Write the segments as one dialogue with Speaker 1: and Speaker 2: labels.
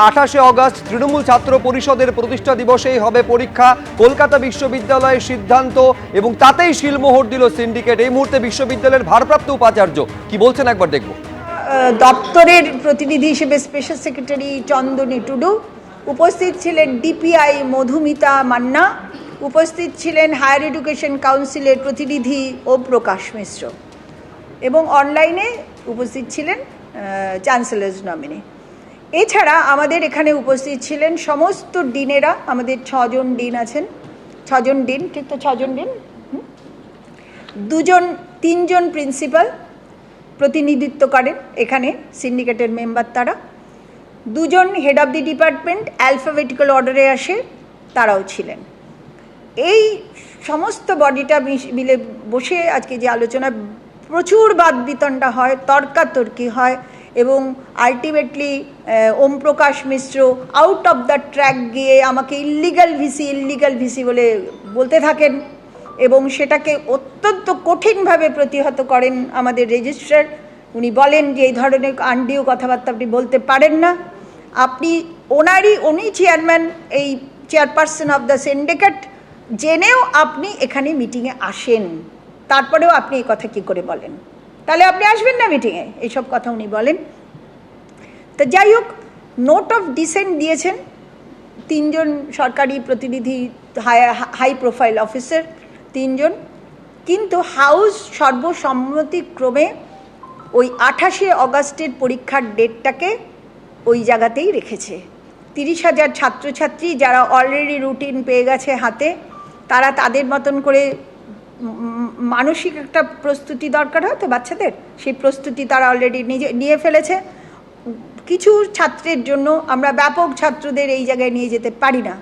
Speaker 1: আঠাশে অগস্ট তৃণমূল ছাত্র পরিষদের প্রতিষ্ঠা দিবসেই হবে পরীক্ষা। কলকাতা বিশ্ববিদ্যালয়ের সিদ্ধান্ত এবং তাতেই শিলমোহর দিল সিন্ডিকেট। এই মুহূর্তে বিশ্ববিদ্যালয়ের ভারপ্রাপ্ত উপাচার্য। কি বলছেন একবার দেখব।
Speaker 2: দপ্তরের প্রতিনিধি হিসেবে স্পেশাল সেক্রেটারি চন্দনী টুডু, উপস্থিত ছিলেন ডিপিআই মধুমিতা মান্না, উপস্থিত ছিলেন হায়ার এডুকেশন কাউন্সিলের প্রতিনিধি ও প্রকাশ মিশ্র এবং অনলাইনে উপস্থিত ছিলেন চ্যান্সেলার্স নমিনি এছাড়া আমাদের এখানে উপস্থিত ছিলেন সমস্ত ডিনেরা, আমাদের ছজন ডিন আছেন। ছজন ডিন, ঠিক তো? ছজন ডিন? দুজন, তিনজন প্রিন্সিপাল প্রতিনিধিত্ব করেন এখানে সিন্ডিকেটের মেম্বার তারা। দুজন head of the department alphabetical অর্ডারে আসে, তারাও ছিলেন। এই সমস্ত বডিটা মিলে বসে আজকে যে আলোচনা, প্রচুর বাদ বিতণ্ডা হয়, তর্কাতর্কি হয় এবং ultimately Om Prakash Mishra out of the track গিয়ে আমাকে ইল্লিগাল ভিসি ইল্লিগাল ভিসি বলে বলতে থাকেন এবং সেটাকে অত্যন্ত কঠিনভাবে প্রতিহত করেন আমাদের রেজিস্ট্রার উনি বলেন যে এই ধরনের আন্ডিও কথাবার্তা আপনি বলতে পারেন না। আপনি ওনারই, উনি চেয়ারম্যান এই চেয়ারপারসন অফ দ্য সিন্ডিকেট জেনেও আপনি এখানে মিটিংয়ে আসেন। তারপরেও আপনি এই কথা কি করে বলেন? তাহলে আপনি আসবেন না মিটিংয়ে এইসব কথা উনি বলেন। তো যাই হোক নোট অফ ডিসেন্ট দিয়েছেন তিনজন সরকারি প্রতিনিধি হাই হাই প্রোফাইল অফিসার তিনজন। কিন্তু হাউস সর্বসম্মতিক্রমে ওই আঠাশে অগাস্টের পরীক্ষার ডেটটাকে ওই জায়গাতেই রেখেছে। তিরিশ হাজার ছাত্রছাত্রী যারা অলরেডি রুটিন পেয়ে গেছে হাতে, তারা তাদের মতন করে মানসিক একটা প্রস্তুতি দরকার হয় তো বাচ্চাদের? সেই প্রস্তুতি তারা অলরেডি নিজে, নিয়ে ফেলেছে। কিছু ছাত্রের জন্য আমরা ব্যাপক ছাত্রদের এই জায়গায় নিয়ে যেতে পারি না।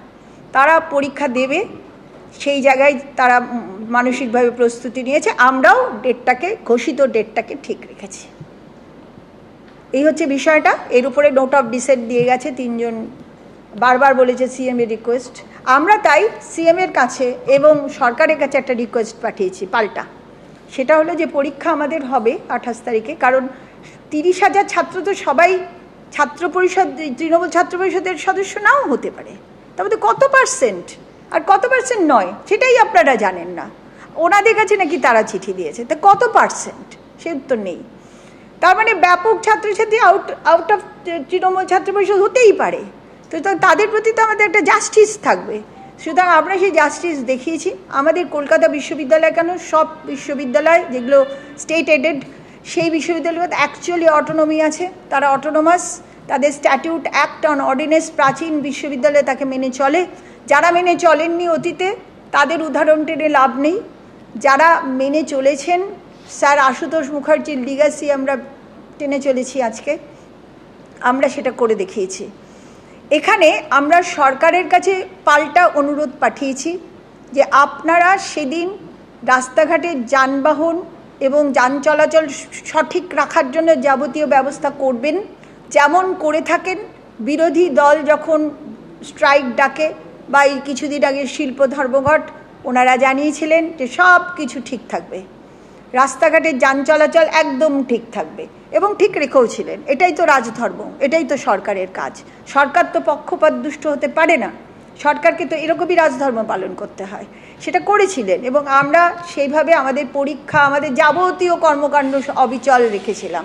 Speaker 2: তারা পরীক্ষা দেবে, সেই জায়গায় তারা মানসিকভাবে প্রস্তুতি নিয়েছে। আমরাও ডেটটাকে, ঘোষিত ডেটটাকে ঠিক রেখেছি। এই হচ্ছে বিষয়টা। এর উপরে নোট অফ ডিসেন্ট দিয়ে গেছে তিনজন। বারবার বলেছে সিএম এর রিকোয়েস্ট আমরা তাই সিএম এর কাছে এবং সরকারের কাছে একটা রিকোয়েস্ট পাঠিয়েছি, পাল্টা। সেটা হলো যে পরীক্ষা আমাদের হবে আঠাশ তারিখে, কারণ তিরিশ হাজার ছাত্র তো সবাই ছাত্র পরিষদ, তৃণমূল ছাত্র পরিষদের সদস্য নাও হতে পারে। তবে তো কত পার্সেন্ট আর কত পার্সেন্ট নয়? সেটাই আপনারা জানেন না। ওনাদের কাছে নাকি তারা চিঠি দিয়েছে। তা কত পার্সেন্ট সে উত্তর নেই। তার মানে ব্যাপক ছাত্রছাত্রী আউট আউট অফ তৃণমূল ছাত্র পরিষদ হতেই পারে। তো তো তাদের প্রতি তো আমাদের একটা জাস্টিস থাকবে। সুতরাং আমরা সেই জাস্টিস দেখিয়েছি। আমাদের কলকাতা বিশ্ববিদ্যালয় কেন? সব বিশ্ববিদ্যালয় যেগুলো স্টেট এডেড সেই বিশ্ববিদ্যালয়গুলোতে অ্যাকচুয়ালি অটোনমি আছে। তারা অটোনোমাস তাদের স্ট্যাটিউট অ্যাক্ট অন অর্ডিনেন্স প্রাচীন বিশ্ববিদ্যালয়ে তাকে মেনে চলে। যারা মেনে চলেননি অতীতে, তাদের উদাহরণ টেনে লাভ নেই। যারা মেনে চলেছেন, স্যার আশুতোষ মুখার্জির লিগাসি আমরা টেনে চলেছি আজকে। আমরা সেটা করে দেখিয়েছি। এখানে আমরা সরকারের কাছে পাল্টা অনুরোধ পাঠিয়েছি যে আপনারা সেদিন রাস্তাঘাটে যানবাহন এবং যান চলাচল সঠিক রাখার জন্য যাবতীয় ব্যবস্থা করবেন। যেমন করে থাকেন, বিরোধী দল যখন স্ট্রাইক ডাকে বা এই কিছুদিন আগে শিল্প ধর্মঘট, ওনারা জানিয়েছিলেন যে সব কিছু ঠিক থাকবে। রাস্তাঘাটে যান চলাচল একদম ঠিক থাকবে। এবং ঠিক রেখেও ছিলেন। এটাই তো রাজধর্ম, এটাই তো সরকারের কাজ। সরকার তো পক্ষপাত দুষ্ট হতে পারে না। সরকারকে তো এরকমই রাজধর্ম পালন করতে হয়। সেটা করেছিলেন এবং আমরা সেইভাবে আমাদের পরীক্ষা, আমাদের যাবতীয় কর্মকাণ্ড অবিচল রেখেছিলাম।